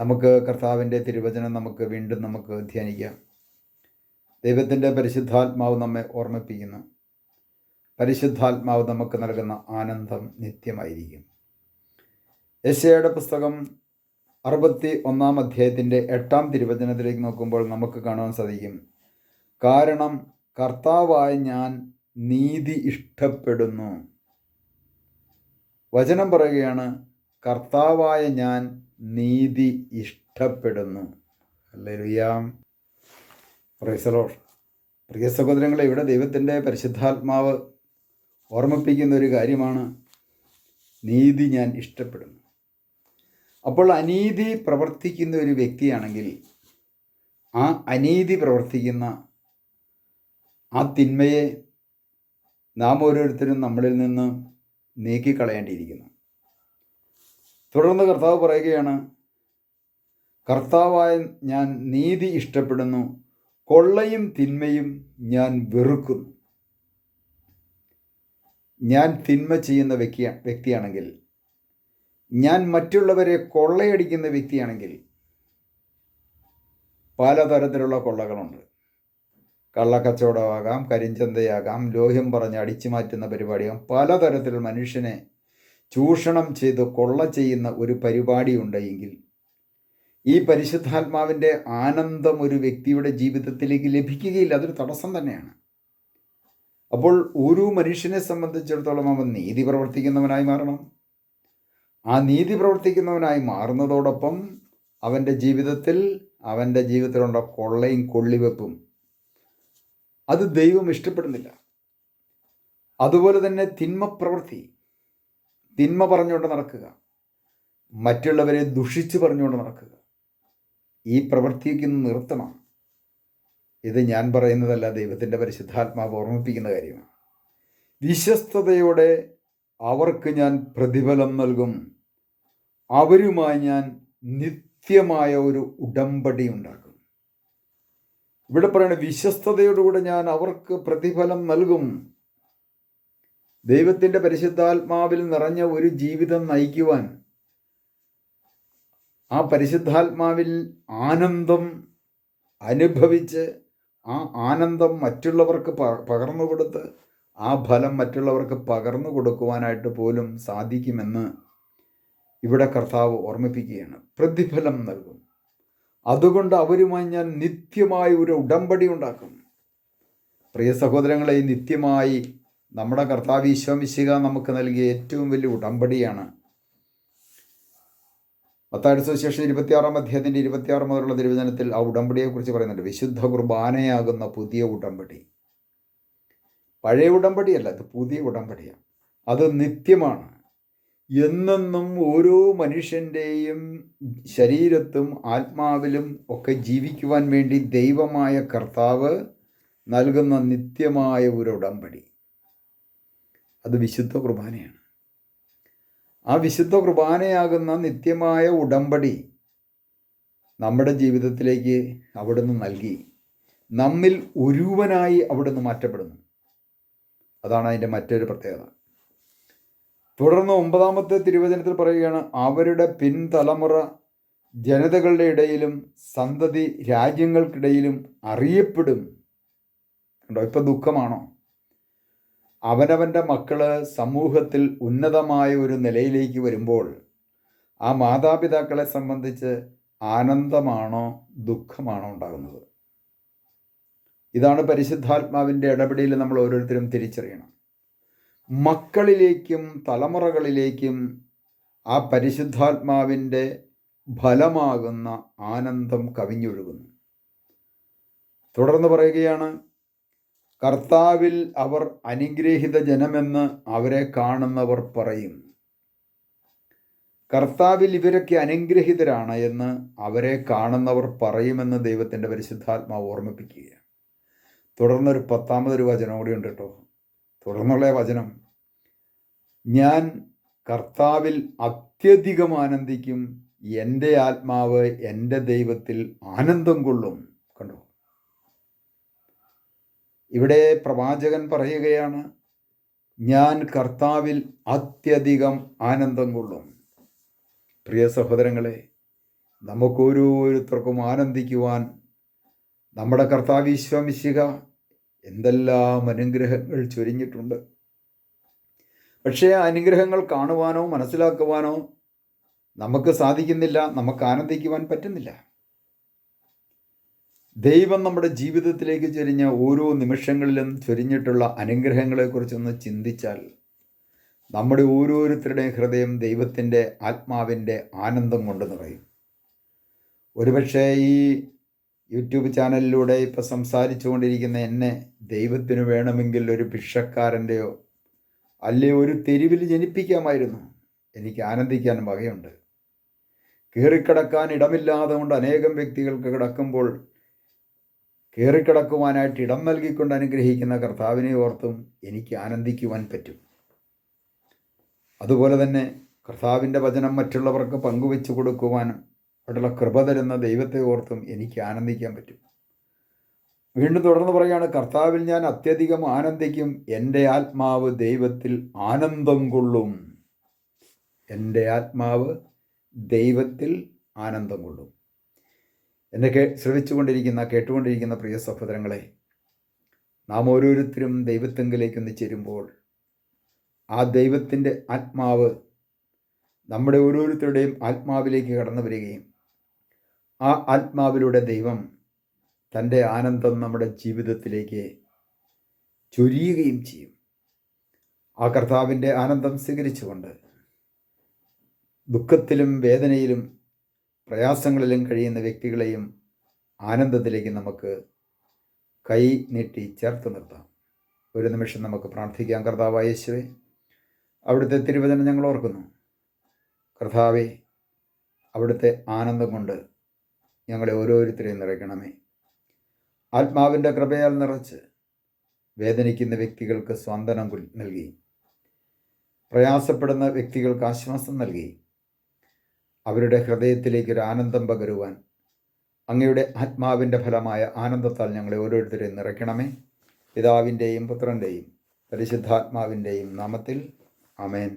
നമുക്ക് കർത്താവിന്റെ തിരുവചനം നമുക്ക് വീണ്ടും നമുക്ക് ധ്യാനിക്കാം. ദൈവത്തിന്റെ പരിശുദ്ധാത്മാവ് നമ്മെ ഓർമ്മിപ്പിക്കുന്നു. പരിശുദ്ധാത്മാവ് നമുക്ക് നൽകുന്ന ആനന്ദം നിത്യമായിരിക്കും. യശയുടെ പുസ്തകം അറുപത്തി ഒന്നാം അധ്യായത്തിന്റെ എട്ടാം തിരുവചനത്തിലേക്ക് നോക്കുമ്പോൾ നമുക്ക് കാണാൻ സാധിക്കും. കാരണം കർത്താവായ ഞാൻ നീതി ഇഷ്ടപ്പെടുന്നു. വചനം പറയുകയാണ് കർത്താവായ ഞാൻ നീതി ഇഷ്ടപ്പെടുന്നു. അല്ലെറിയാം പ്രൈസലോ പ്രിയ സഹോദരങ്ങളെ ഇവിടെ ദൈവത്തിന്റെ പരിശുദ്ധാത്മാവ് ഓർമ്മിപ്പിക്കുന്ന ഒരു കാര്യമാണ് നീതി ഞാൻ ഇഷ്ടപ്പെടുന്നു. അപ്പോൾ അനീതി പ്രവർത്തിക്കുന്ന ഒരു വ്യക്തിയാണെങ്കിൽ ആ അനീതി പ്രവർത്തിക്കുന്ന ആ തിന്മയെ നാം ഓരോരുത്തരും നമ്മളിൽ നിന്ന് നീക്കിക്കളയേണ്ടിയിരിക്കുന്നു. തുടർന്ന് കർത്താവ് പറയുകയാണ് കർത്താവായ ഞാൻ നീതി ഇഷ്ടപ്പെടുന്നു കൊള്ളയും തിന്മയും ഞാൻ വെറുക്കുന്നു. ഞാൻ തിന്മ ചെയ്യുന്ന വ്യക്തി വ്യക്തിയാണെങ്കിൽ ഞാൻ മറ്റുള്ളവരെ കൊള്ളയടിക്കുന്ന വ്യക്തിയാണെങ്കിൽ പലതരത്തിലുള്ള കൊള്ളകളുണ്ട്. കള്ളക്കച്ചവടമാകാം കരിഞ്ചന്തയാകാം ലോഹ്യം പറഞ്ഞ് അടിച്ചു മാറ്റുന്ന പരിപാടിയാകാം പലതരത്തിൽ മനുഷ്യനെ ചൂഷണം ചെയ്ത് കൊള്ള ചെയ്യുന്ന ഒരു പരിപാടി ഉണ്ടെങ്കിൽ ഈ പരിശുദ്ധാത്മാവിന്റെ ആനന്ദം ഒരു വ്യക്തിയുടെ ജീവിതത്തിലേക്ക് ലഭിക്കുകയില്ല. അതൊരു തടസ്സം തന്നെയാണ്. അപ്പോൾ ഒരു മനുഷ്യനെ സംബന്ധിച്ചിടത്തോളം അവൻ നീതി പ്രവർത്തിക്കുന്നവനായി മാറണം. ആ നീതി പ്രവർത്തിക്കുന്നവനായി മാറുന്നതോടൊപ്പം അവന്റെ ജീവിതത്തിൽ അവന്റെ ജീവിതത്തിലുള്ള കൊള്ളയും കൊള്ളിവെപ്പും അത് ദൈവം ഇഷ്ടപ്പെടുന്നില്ല. അതുപോലെ തന്നെ തിന്മ പ്രവൃത്തി തിന്മ പറഞ്ഞുകൊണ്ട് നടക്കുക. മറ്റുള്ളവരെ ദുഷിച്ച് പറഞ്ഞുകൊണ്ട് നടക്കുക. ഈ പ്രവൃത്തിക്ക് നിർത്തണം. ഇത് ഞാൻ പറയുന്നതല്ല ദൈവത്തിന്റെ പരിശുദ്ധാത്മാവ് ഓർമ്മിപ്പിക്കുന്ന കാര്യമാണ്. വിശ്വസ്തയോടെ അവർക്ക് ഞാൻ പ്രതിഫലം നൽകും. അവരുമായി ഞാൻ നിത്യമായ ഒരു ഉടമ്പടി ഉണ്ടാക്കും. ഇവിടെ പറയുന്നത് വിശ്വസ്തയോടുകൂടെ ഞാൻ അവർക്ക് പ്രതിഫലം നൽകും. ദൈവത്തിന്റെ പരിശുദ്ധാത്മാവിൽ നിറഞ്ഞ ഒരു ജീവിതം നയിക്കുവാൻ ആ പരിശുദ്ധാത്മാവിൽ ആനന്ദം അനുഭവിച്ച് ആ ആനന്ദം മറ്റുള്ളവർക്ക് പകർന്നു കൊടുത്ത് ആ ഫലം മറ്റുള്ളവർക്ക് പകർന്നു കൊടുക്കുവാനായിട്ട് പോലും സാധിക്കുമെന്ന് ഇവിടെ കർത്താവ് ഓർമ്മിപ്പിക്കുകയാണ്. പ്രതിഫലം നൽകും. അതുകൊണ്ട് അവരുമായി ഞാൻ നിത്യമായി ഒരു ഉടമ്പടി ഉണ്ടാക്കും. പ്രിയ സഹോദരങ്ങളെ നിത്യമായി നമ്മുടെ കർത്താവ് ഈശോമിശിക നമുക്ക് നൽകിയ ഏറ്റവും വലിയ ഉടമ്പടിയാണ്. പത്താഴ്ച ശേഷം ഇരുപത്തിയാറാം അധ്യായത്തിന്റെ ഇരുപത്തിയാറ് മുതലുള്ള തിരുവചനത്തിൽ ആ ഉടമ്പടിയെക്കുറിച്ച് പറയുന്നുണ്ട്. വിശുദ്ധ കുർബാനയാകുന്ന പുതിയ ഉടമ്പടി. പഴയ ഉടമ്പടിയല്ല അത് പുതിയ ഉടമ്പടിയാണ്. അത് നിത്യമാണ്. എന്നെന്നും ഓരോ മനുഷ്യന്റെയും ശരീരത്തും ആത്മാവിലും ഒക്കെ ജീവിക്കുവാൻ വേണ്ടി ദൈവമായ കർത്താവ് നൽകുന്ന നിത്യമായ ഒരു ഉടമ്പടി. അത് വിശുദ്ധ കുർബാനയാണ്. ആ വിശുദ്ധ കുർബാനയാകുന്ന നിത്യമായ ഉടമ്പടി നമ്മുടെ ജീവിതത്തിലേക്ക് അവിടുന്ന് നൽകി നമ്മിൽ ഒരുവനായി അവിടുന്ന് മാറ്റപ്പെടുന്നു. അതാണ് അതിന്റെ മറ്റൊരു പ്രത്യേകത. തുടർന്ന് ഒമ്പതാമത്തെ തിരുവചനത്തിൽ പറയുകയാണ് അവരുടെ പിൻതലമുറ ജനതകളുടെ ഇടയിലും സന്തതി രാജ്യങ്ങൾക്കിടയിലും അറിയപ്പെടും. കണ്ടോ ഇപ്പം ദുഃഖമാണോ? അവനവന്റെ മക്കൾ സമൂഹത്തിൽ ഉന്നതമായ ഒരു നിലയിലേക്ക് വരുമ്പോൾ ആ മാതാപിതാക്കളെ സംബന്ധിച്ച് ആനന്ദമാണോ ദുഃഖമാണോ ഉണ്ടാകുന്നത്? ഇതാണ് പരിശുദ്ധാത്മാവിന്റെ ഇടപെടലിൽ നമ്മൾ ഓരോരുത്തരും തിരിച്ചറിയണം. മക്കളിലേക്കും തലമുറകളിലേക്കും ആ പരിശുദ്ധാത്മാവിന്റെ ഫലമാകുന്ന ആനന്ദം കവിഞ്ഞൊഴുകുന്നു. തുടർന്ന് പറയുകയാണ് കർത്താവിൽ അവർ അനുഗ്രഹിത ജനമെന്ന് അവരെ കാണുന്നവർ പറയും. കർത്താവിൽ ഇവരൊക്കെ അനുഗ്രഹിതരാണ് എന്ന് അവരെ കാണുന്നവർ പറയുമെന്ന് ദൈവത്തിന്റെ പരിശുദ്ധാത്മാവ് ഓർമ്മിപ്പിക്കുകയാണ്. തുടർന്നൊരു പത്താമതൊരു വചനം കൂടി ഉണ്ട് കേട്ടോ. തുടർന്നുള്ള വചനം. ഞാൻ കർത്താവിൽ അത്യധികം ആനന്ദിക്കും. എന്റെ ആത്മാവ് എന്റെ ദൈവത്തിൽ ആനന്ദം കൊള്ളും. കണ്ടോ? ഇവിടെ പ്രവാചകൻ പറയുകയാണ് ഞാൻ കർത്താവിൽ അത്യധികം ആനന്ദം കൊള്ളും. പ്രിയ സഹോദരങ്ങളെ നമുക്കോരോരുത്തർക്കും ആനന്ദിക്കുവാൻ നമ്മുടെ കർത്താവ് കർത്താവിശ്വമിശിക എന്തെല്ലാം അനുഗ്രഹങ്ങൾ ചൊരിഞ്ഞിട്ടുണ്ട്. പക്ഷേ അനുഗ്രഹങ്ങൾ കാണുവാനോ മനസ്സിലാക്കുവാനോ നമുക്ക് സാധിക്കുന്നില്ല നമുക്ക് ആനന്ദിക്കുവാൻ പറ്റുന്നില്ല. ദൈവം നമ്മുടെ ജീവിതത്തിലേക്ക് ചൊരിഞ്ഞ ഓരോ നിമിഷങ്ങളിലും ചൊരിഞ്ഞിട്ടുള്ള അനുഗ്രഹങ്ങളെക്കുറിച്ചൊന്ന് ചിന്തിച്ചാൽ നമ്മുടെ ഓരോരുത്തരുടെയും ഹൃദയം ദൈവത്തിന്റെ ആത്മാവിന്റെ ആനന്ദം കൊണ്ട് നിറയും. ഒരുപക്ഷെ ഈ യൂട്യൂബ് ചാനലിലൂടെ ഇപ്പോൾ സംസാരിച്ചു കൊണ്ടിരിക്കുന്ന എന്നെ ദൈവത്തിന് വേണമെങ്കിൽ ഒരു ഭിക്ഷക്കാരന്റെയോ അല്ലെ ഒരു തെരുവിൽ ജനിപ്പിക്കാമായിരുന്നു. എനിക്ക് ആനന്ദിക്കാൻ വകയുണ്ട്. കീറിക്കിടക്കാൻ ഇടമില്ലാതെ കൊണ്ട് അനേകം വ്യക്തികൾക്ക് കിടക്കുമ്പോൾ കയറിക്കിടക്കുവാനായിട്ട് ഇടം നൽകിക്കൊണ്ട് അനുഗ്രഹിക്കുന്ന കർത്താവിനെ ഓർത്തും എനിക്ക് ആനന്ദിക്കുവാൻ പറ്റും. അതുപോലെ തന്നെ കർത്താവിന്റെ വചനം മറ്റുള്ളവർക്ക് പങ്കുവെച്ചു കൊടുക്കുവാനും അവിടെയുള്ള കൃപ തരുന്ന ദൈവത്തെ ഓർത്തും എനിക്ക് ആനന്ദിക്കാൻ പറ്റും. വീണ്ടും തുടർന്ന് പറയുകയാണ് കർത്താവിൽ ഞാൻ അത്യധികം ആനന്ദിക്കും. എന്റെ ആത്മാവ് ദൈവത്തിൽ ആനന്ദം കൊള്ളും. എന്റെ ആത്മാവ് ദൈവത്തിൽ ആനന്ദം കൊള്ളും. എന്നെ കേ ശ്രവിച്ചുകൊണ്ടിരിക്കുന്ന കേട്ടുകൊണ്ടിരിക്കുന്ന പ്രിയ സഹോദരങ്ങളെ നാം ഓരോരുത്തരും ദൈവത്തെങ്കിലേക്കൊന്ന് ചേരുമ്പോൾ ആ ദൈവത്തിന്റെ ആത്മാവ് നമ്മുടെ ഓരോരുത്തരുടെയും ആത്മാവിലേക്ക് കടന്നു വരികയും ആ ആത്മാവിലൂടെ ദൈവം തന്റെ ആനന്ദം നമ്മുടെ ജീവിതത്തിലേക്ക് ചൊരിയുകയും ചെയ്യും. ആ കർത്താവിന്റെ ആനന്ദം സ്വീകരിച്ചുകൊണ്ട് ദുഃഖത്തിലും വേദനയിലും പ്രയാസങ്ങളിലും കഴിയുന്ന വ്യക്തികളെയും ആനന്ദത്തിലേക്ക് നമുക്ക് കൈ നീട്ടി ചേർത്ത് നിർത്താം. ഒരു നിമിഷം നമുക്ക് പ്രാർത്ഥിക്കാം. കർത്താവായ യേശുവേ അവിടുത്തെ തിരുവചനം ഞങ്ങൾ ഓർക്കുന്നു. കർത്താവെ അവിടുത്തെ ആനന്ദം കൊണ്ട് ഞങ്ങളെ ഓരോരുത്തരെയും നിറയ്ക്കണമേ. ആത്മാവിന്റെ കൃപയാൽ നിറച്ച് വേദനിക്കുന്ന വ്യക്തികൾക്ക് സ്വാന്തനം നൽകി. പ്രയാസപ്പെടുന്ന വ്യക്തികൾക്ക് ആശ്വാസം നൽകി. അവരുടെ ഹൃദയത്തിലേക്ക് ഒരു ആനന്ദം പകരുവാൻ. അങ്ങയുടെ ആത്മാവിന്റെ ഫലമായ ആനന്ദത്താൽ ഞങ്ങളെ ഓരോരുത്തരെയും നിറയ്ക്കണമേ. പിതാവിന്റെയും പുത്രന്റെയും പരിശുദ്ധാത്മാവിന്റെയും നാമത്തിൽ. അമേൻ